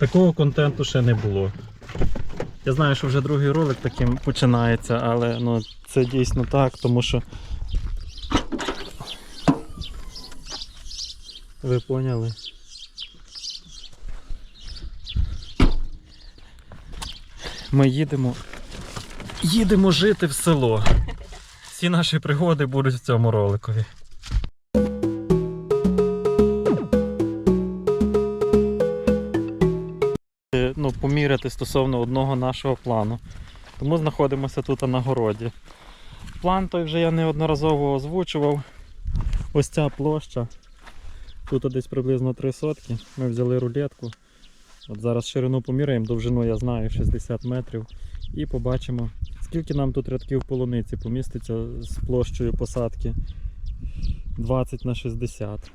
Такого контенту ще не було. Я знаю, що вже другий ролик таким починається, але ну, це дійсно так, тому що. Ви поняли? Ми їдемо. Їдемо жити в село. Всі наші пригоди будуть в цьому роликові. Ну, поміряти стосовно одного нашого плану. Тому знаходимося тут на городі. План той вже я неодноразово озвучував. Ось ця площа. Тут десь приблизно 3 сотки. Ми взяли рулетку. От зараз ширину поміряємо, довжину я знаю 60 метрів. І побачимо, скільки нам тут рядків полуниці поміститься з площею посадки 20 на 60.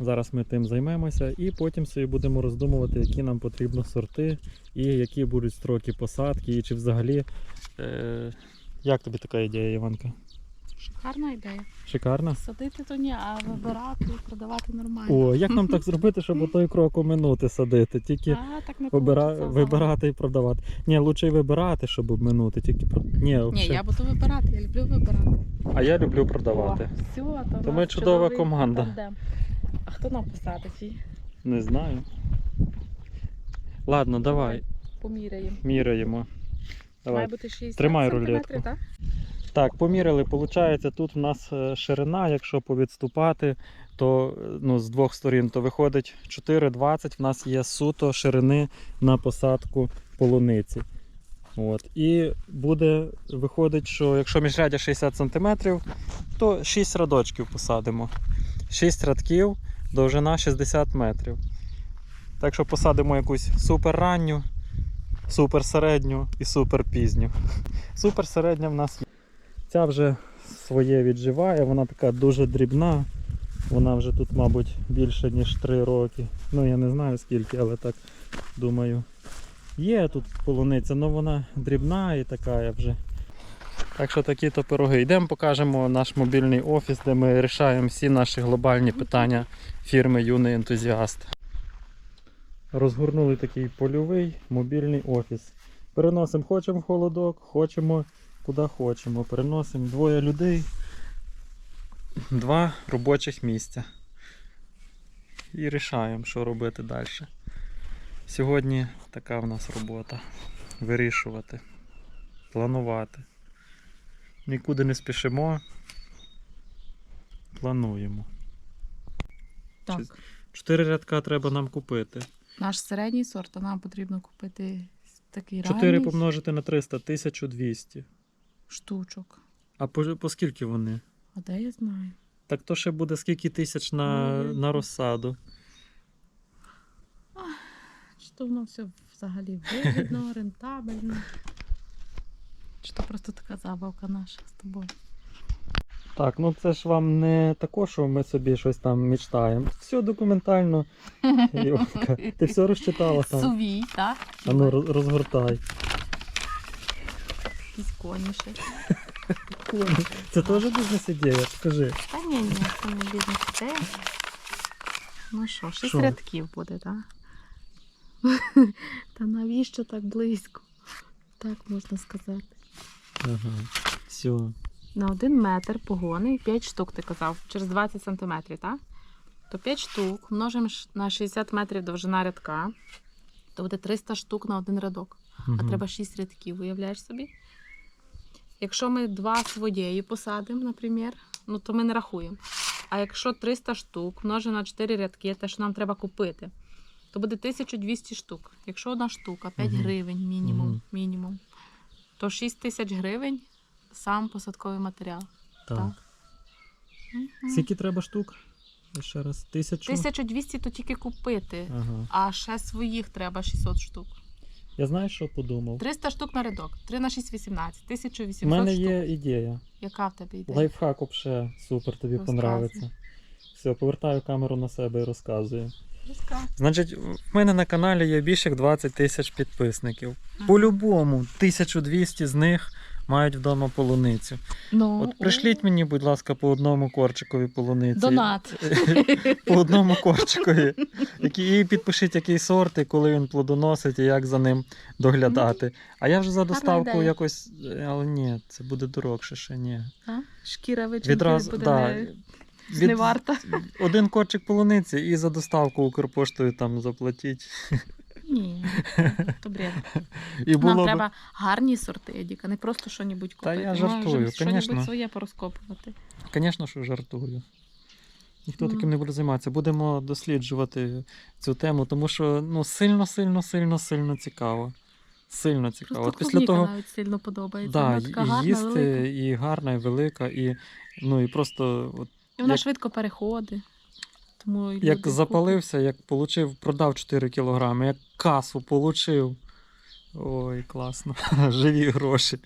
Зараз ми тим займемося і потім собі будемо роздумувати, які нам потрібно сорти і які будуть строки посадки, і чи взагалі. Е, як тобі така ідея, Іванка? Шикарна ідея. Шикарна? Садити то ні, а вибирати і продавати нормально. О, як нам так зробити, щоб той крок оминути садити? Тільки а, так не вибира... вибирати і продавати. Ні, лучше вибирати, щоб обминути, тільки. Ні, Ні, я буду вибирати, я люблю вибирати. А я люблю продавати. О, все, то, То ми чудова команда. тандем. А хто нам посадить її? Не знаю. Ладно, давай, Поміряємо. міряємо. Має бути 60 Тримай рулетку. так? Так, поміряли. Получається, тут в нас е, ширина, якщо повідступати, то е, ну, з двох сторін, то виходить 4,20. В нас є суто ширини на посадку полуниці. От. І буде виходить, що якщо міжрядя 60 см, то 6 радочків посадимо. 6 рядків, довжина 60 метрів. Так що посадимо якусь супер ранню, супер середню і супер пізню. Супер середня в нас є. Ця вже своє відживає, вона така дуже дрібна. Вона вже тут, мабуть, більше ніж 3 роки. Ну я не знаю скільки, але так думаю. Є тут полуниця, але вона дрібна і така вже. Так що такі то пироги. Йдемо, покажемо наш мобільний офіс, де ми вирішаємо всі наші глобальні питання фірми Юний ентузіаст. Розгорнули такий польовий мобільний офіс. Переносимо, хочемо в холодок, хочемо куди хочемо. Переносимо двоє людей, два робочих місця. І рішаємо, що робити далі. Сьогодні така в нас робота. Вирішувати, планувати. Нікуди не спішимо. Плануємо. Так. Чотири рядка треба нам купити. Наш середній сорт, а нам потрібно купити такий 4 ранній помножити на 300, 1200. штучок. А по, по скільки вони? А де я знаю? Так то ще буде скільки тисяч на, Ой. на розсаду. Чи то воно все взагалі вигідно, рентабельно? Чи то просто така забавка наша з тобою? Так, ну це ж вам не тако, що ми собі щось там мечтаємо. Все документально. Іванка, ти все розчитала там. Сувій, так? А ну роз- розгортай. Якісь коніші. Це теж бізнес-ідея, скажи. Та ні, ні, це не бізнес ідея. Ну що, шість Що? рядків буде, так? Та навіщо так близько? Так можна сказати. Ага. Все. На один метр погони 5 штук, ти казав, через 20 сантиметрів, так? То 5 штук множимо на 60 метрів довжина рядка, то буде 300 штук на один рядок. А треба 6 рядків, уявляєш собі? Якщо ми два своєї посадимо, наприклад, ну то ми не рахуємо. А якщо 300 штук множимо на 4 рядки, те, що нам треба купити, то буде 1200 штук. Якщо одна штука 5 Мгм. гривень мінімум, Мгм. мінімум, то 6 тисяч гривень сам посадковий матеріал. Так. так. Скільки треба штук? Ще раз. Тисячу? 1200 то тільки купити, Ага. а ще своїх треба 600 штук. Я знаю, що подумав. 300 штук на рядок, 3 на 6 18, У 1800 мене штук. є ідея. Яка в тебе ідея? Лайфхак вообще супер, тобі понравиться. Все, повертаю камеру на себе і розказую. Значить, в мене на каналі є більше як 20 тисяч підписників. По-любому, 1200 з них мають вдома полуницю. Ну, От пришліть мені, будь ласка, по одному корчикові полуниці. Донат. По одному корчикові. І підпишіть, який сорт, і коли він плодоносить, і як за ним доглядати. А я вже за доставку якось. Але ні, це буде дорогше ще ні. Шкіра Відразу, да, від- не варта. Один корчик полуниці і за доставку Укрпоштою там заплатіть. Ні, то бред. І було Нам б... треба гарні сорти, Едіка, не просто що-небудь Та я жартую, Що-небудь своє порозкопувати. Звісно, що жартую. Ніхто Мгм. таким не буде займатися. Будемо досліджувати цю тему, тому що ну, сильно, сильно, сильно, сильно цікаво. Сильно цікаво. Просто після того, навіть сильно подобається. да, Вона і гарна, їсти, велика. і гарна, і велика, і, ну, і просто от, І вона як- швидко переходить. Тому як люди запалився, як получив, продав 4 кілограми, як касу получив. Ой, класно. Живі гроші.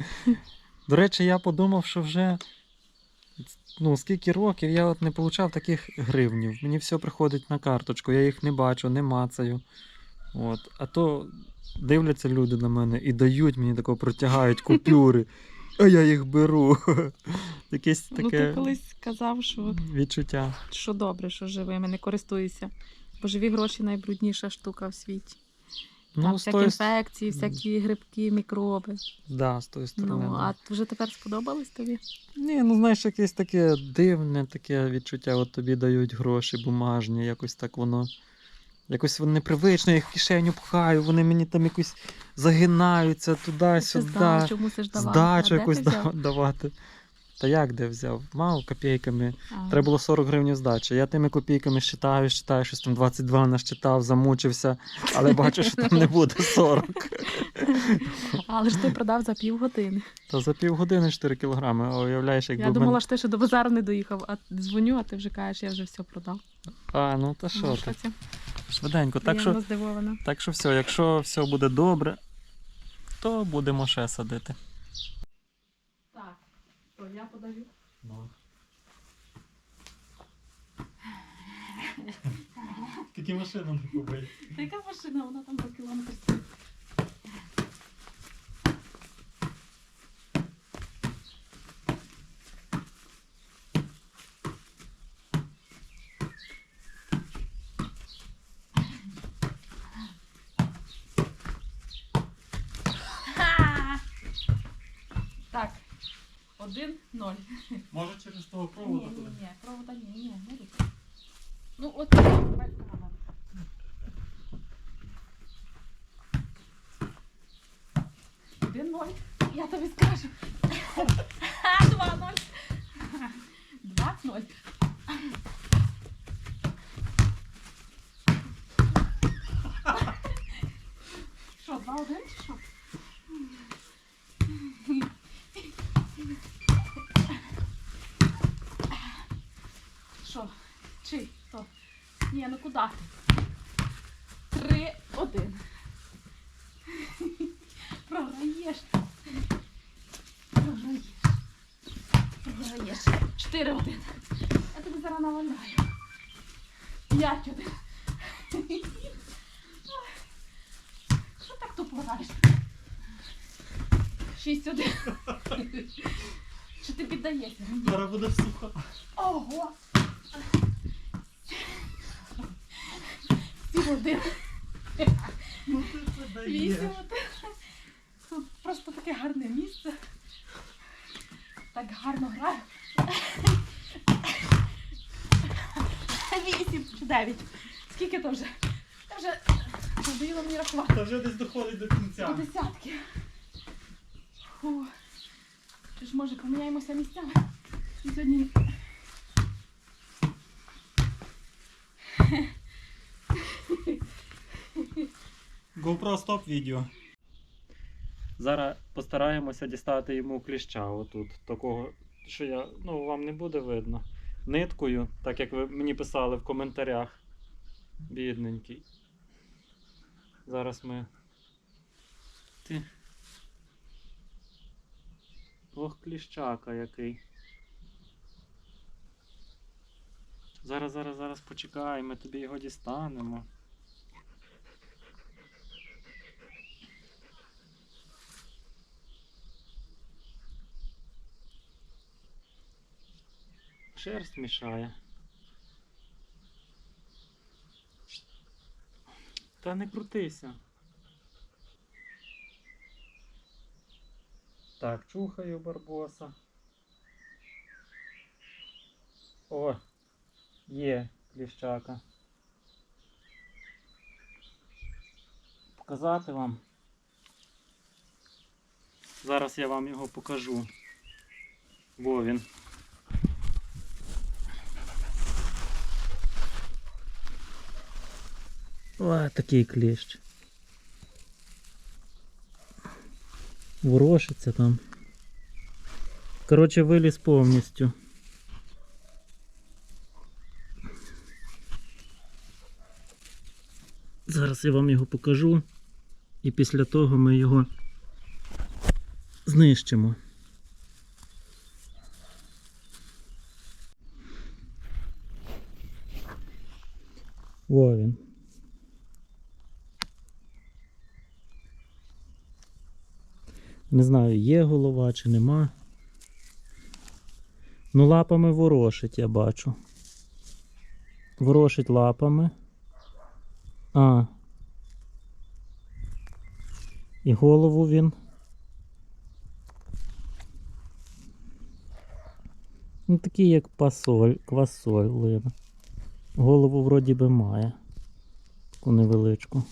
До речі, я подумав, що вже ну, скільки років я от не получав таких гривнів. Мені все приходить на карточку, я їх не бачу, не мацаю. От. А то дивляться люди на мене і дають мені такого, протягають купюри, а я їх беру. Якесь купить. Ну, ти колись казав, що, відчуття. що добре, що живими, не користуюся. Бо живі гроші найбрудніша штука в світі. Ну, з всякі інфекції, всякі грибки, мікроби. да, з тої сторони. Ну, да. а вже тепер сподобалось тобі? Ні, ну знаєш, якесь таке дивне таке відчуття, от тобі дають гроші бумажні, якось так воно. Якось вони непривично, я їх в кишеню пхаю, вони мені там якось загинаються туди-сюди. здачу. Здачу якусь давати. Та як де взяв? Мав копійками. А. Треба було 40 гривень здачі. Я тими копійками щитаю, щитаю, щось там 22 нащитав, замучився, але бачу, що там не буде 40. Але ж ти продав за півгодини. Та за півгодини 4 кілограми, а уявляєш, якби Я думала, мене... що ти ще до базару не доїхав, а дзвоню, а ти вже кажеш, я вже все продав. А, ну та що ти? Швиденько. Так що, так що все, якщо все буде добре, то будемо ще садити. Так, я подаю. Тільки машину не. Та яка машина, вона там по кілометр Може через того Ні, ні, ні, провода ні, ні, не руки. Ну, от давай камеру. Один ноль. Я тобі скажу. 4 1 Я тебе зараз наваляю. 5 1 Що так тупо пораєш? 6 один. Що ти піддаєшся? Зараз буде сухо. Ого! 7 1 Ну ти це даєш. 8 1 Тут просто таке гарне місце. Так гарно граю. Вісім чи дев'ять. Скільки то вже? Та вже надоїло мені рахувати. Та вже десь доходить до До кінця. десятки. Фу. Чи ж може поміняємося місцями? І Сьогодні GoPro стоп відео. Зараз постараємося дістати йому кліща отут. Такого, що я, ну, вам не буде видно. Ниткою, так як ви мені писали в коментарях. Бідненький. Зараз ми. Ти. Ох, кліщака який. Зараз, зараз, зараз почекай, ми тобі його дістанемо. Шерсть мішає. Та не крутися. Так, чухаю барбоса. О, є кліщака. Показати вам. Зараз я вам його покажу. Во він. О, такий кліщ. Ворошиться там. Коротше, виліз повністю. Зараз я вам його покажу. І після того ми його знищимо. Во він. Не знаю, є голова чи нема. Ну, лапами ворошить, я бачу. Ворошить лапами. А. І голову він. Ну, такий як пасоль, квасолина. Голову вроді би має. Таку невеличку.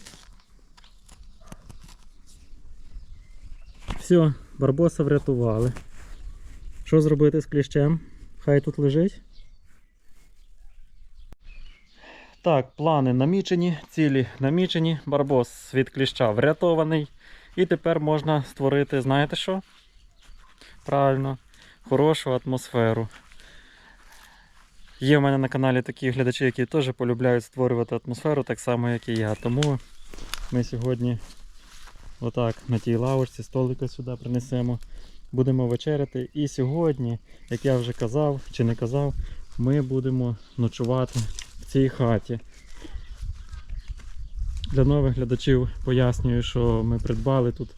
Все, барбоса врятували. Що зробити з кліщем? Хай тут лежить. Так, плани намічені, цілі намічені. Барбос від кліща врятований. І тепер можна створити, знаєте що? Правильно, хорошу атмосферу. Є в мене на каналі такі глядачі, які теж полюбляють створювати атмосферу, так само, як і я. Тому ми сьогодні отак на тій лавочці столика сюди принесемо. Будемо вечеряти. І сьогодні, як я вже казав чи не казав, ми будемо ночувати в цій хаті. Для нових глядачів пояснюю, що ми придбали тут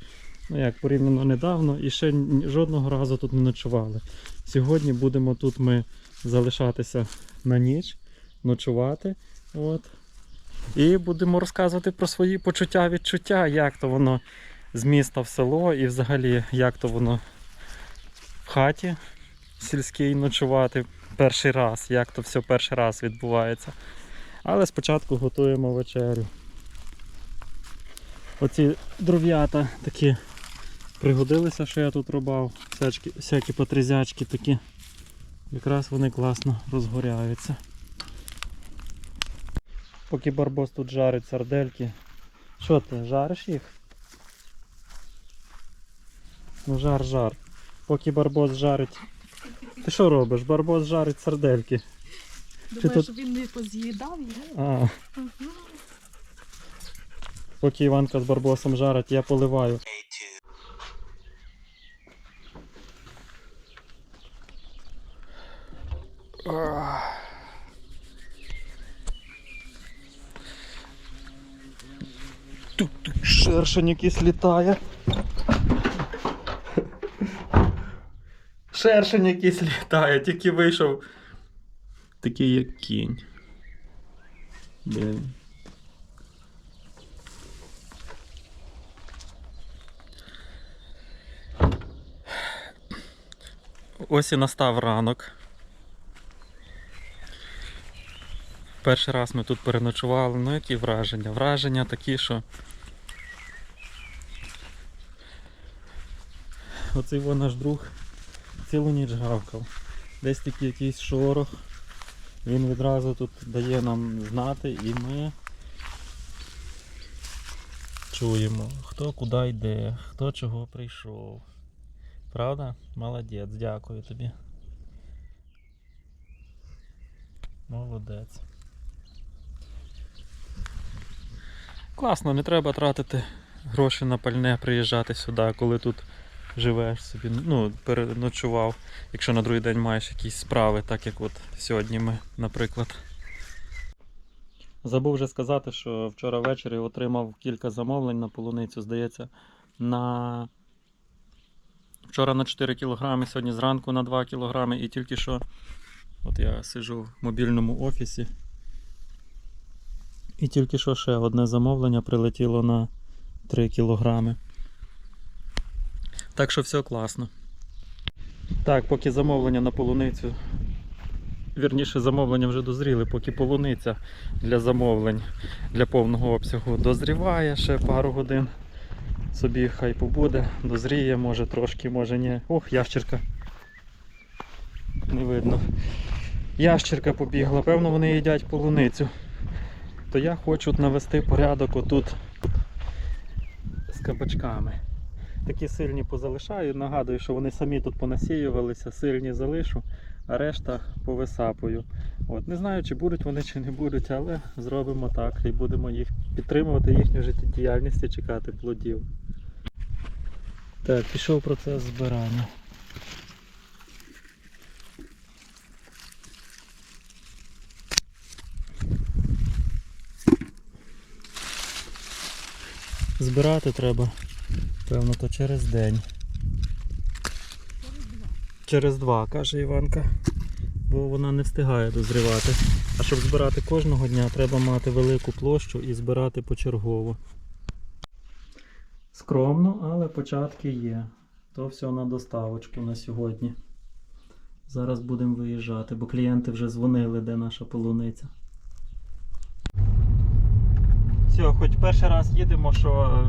ну як порівняно недавно і ще жодного разу тут не ночували. Сьогодні будемо тут ми залишатися на ніч, ночувати. От. І будемо розказувати про свої почуття, відчуття, як то воно з міста в село і взагалі як то воно в хаті сільській ночувати перший раз, як то все перший раз відбувається. Але спочатку готуємо вечерю. Оці дров'ята такі пригодилися, що я тут рубав. Всячки, всякі потрізячки такі. Якраз вони класно розгоряються. Поки барбос тут жарить сардельки. Що ти, жариш їх? Ну жар жар. Поки барбос жарить. Ти що робиш? Барбос жарить сардельки. Думаю, тут- він не поз'їдав. А, поки Іванка з барбосом жарить, я поливаю. Тут шершень якийсь літає. Шершень якийсь літає, тільки вийшов. Такий як кінь. Блін. Ось і настав ранок. Перший раз ми тут переночували. Ну які враження? Враження такі, що. Оцей во наш друг цілу ніч гавкав. Десь такий якийсь шорох. Він відразу тут дає нам знати і ми чуємо, хто куди йде, хто чого прийшов. Правда? Молодець, дякую тобі. Молодець. Класно, не треба тратити гроші на пальне, приїжджати сюди, коли тут живеш собі, ну, переночував, якщо на другий день маєш якісь справи, так як от сьогодні ми, наприклад. Забув вже сказати, що вчора ввечері отримав кілька замовлень на полуницю, здається, на вчора на 4 кг, сьогодні зранку на 2 кг і тільки що От я сижу в мобільному офісі. І тільки що ще одне замовлення прилетіло на 3 кілограми. Так що все класно. Так, поки замовлення на полуницю. Вірніше, замовлення вже дозріли, поки полуниця для замовлень для повного обсягу дозріває ще пару годин. Собі хай побуде, дозріє, може трошки, може ні. Ох, ящерка. Не видно. Ящерка побігла, певно, вони їдять полуницю. То я хочу навести порядок отут з кабачками. Такі сильні позалишаю. Нагадую, що вони самі тут понасіювалися, сильні залишу, а решта повисапую. От, не знаю, чи будуть вони, чи не будуть, але зробимо так і будемо їх підтримувати їхню життєдіяльність і чекати плодів. Так, пішов процес збирання. Збирати треба, певно, то через день. Через два, каже Іванка. Бо вона не встигає дозрівати. А щоб збирати кожного дня, треба мати велику площу і збирати почергово. Скромно, але початки є. То все на доставочку на сьогодні. Зараз будемо виїжджати, бо клієнти вже дзвонили, де наша полуниця. Все, хоч перший раз їдемо, що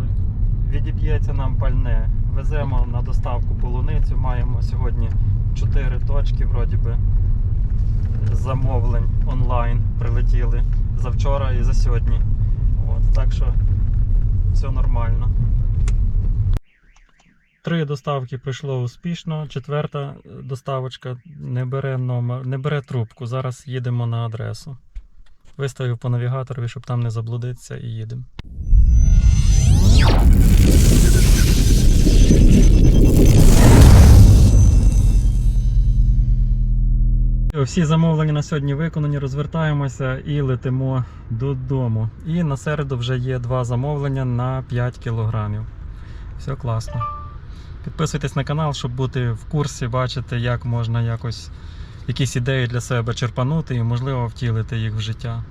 відіб'ється нам пальне. Веземо на доставку полуницю. Маємо сьогодні 4 точки, вроді би, замовлень онлайн прилетіли за вчора і за сьогодні. От, так що все нормально. Три доставки пройшло успішно. Четверта доставочка не бере номер, не бере трубку. Зараз їдемо на адресу. Виставив по навігаторові, щоб там не заблудитися, і їдемо. Всі замовлення на сьогодні виконані, розвертаємося і летимо додому. І на середу вже є два замовлення на 5 кілограмів. Все класно. Підписуйтесь на канал, щоб бути в курсі, бачити, як можна якось якісь ідеї для себе черпанути і, можливо, втілити їх в життя.